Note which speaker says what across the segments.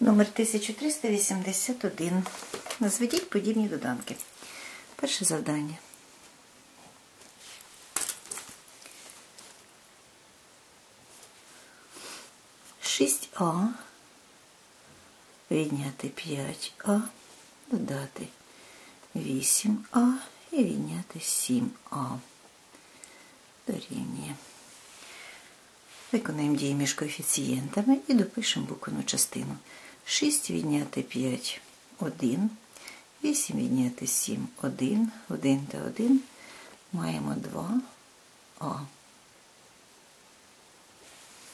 Speaker 1: Номер 1381. Назведіть подібні доданки. Перше завдання. Шість А. Відняти 5А. Додати 8А і відняти 7А. Дорівнює. Виконаємо дії між коефіцієнтами і допишемо буквену частину. 6 відняти 5 1, 8 відняти 7 1, 1 та 1. Маємо 2 А.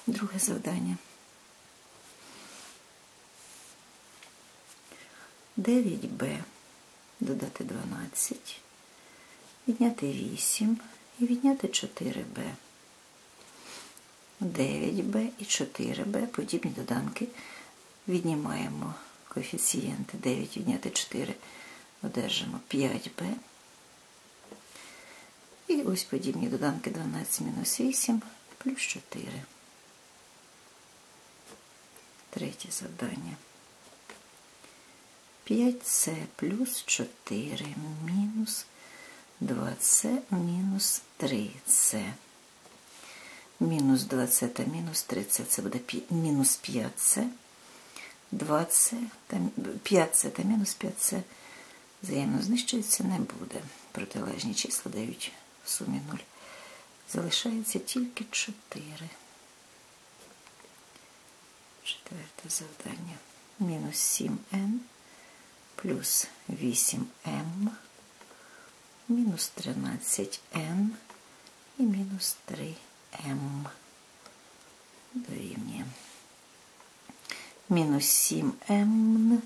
Speaker 1: Друге завдання. 9Б додати 12, відняти 8 і відняти 4Б. 9b і 4b, подібні доданки. Віднімаємо коефіцієнти 9 відняти 4, одержимо 5b. І ось подібні доданки 12 мінус 8 плюс 4. Третє завдання. 5c плюс 4 мінус 2c мінус 3c мінус 20 та мінус 30, це буде мінус 5c, 2c та 5c та мінус 5c взаємно знищується не буде. Протилежні числа дають в сумі 0. Залишається тільки 4. Четверте завдання. Мінус 7n плюс 8m, мінус 13n і мінус 3. М дорівнює. Мінус 7М,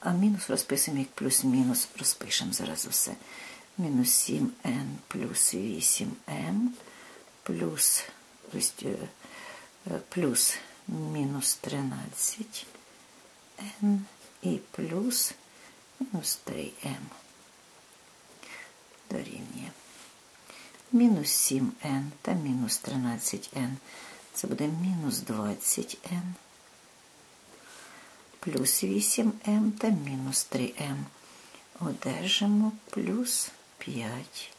Speaker 1: а мінус розписуємо як плюс-мінус, розпишемо зараз усе. Мінус 7Н плюс 8М плюс, ось, плюс мінус 13Н і плюс мінус 3М дорівнює мінус 7n та мінус 13n. Це буде мінус 20n, плюс 8m та мінус 3m. Одержимо плюс 5m.